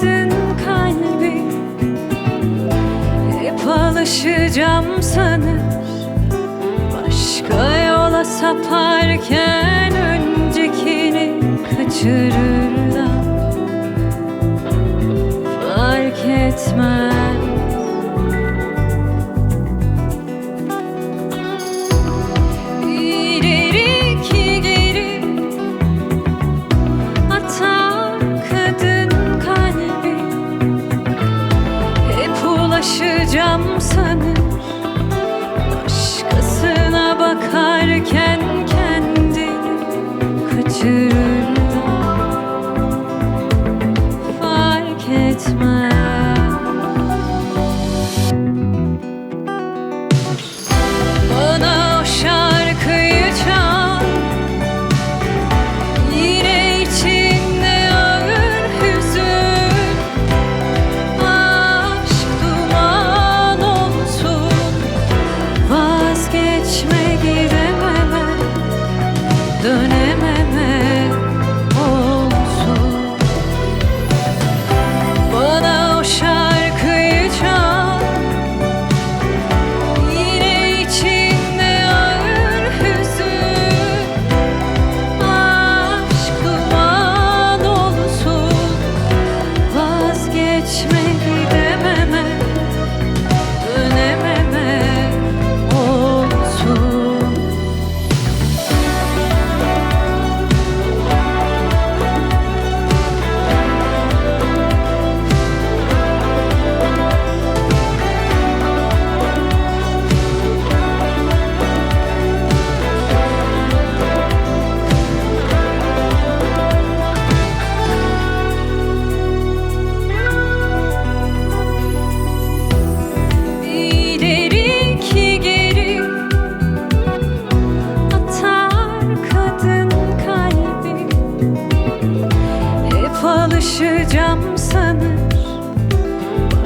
kırdın kalbi. Hep alışacağım sanır Başka yola saparken öncekini kaçırırlar. Fark etmez. tüken Hep alışacağım sanır.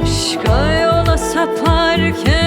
Başka yola saparken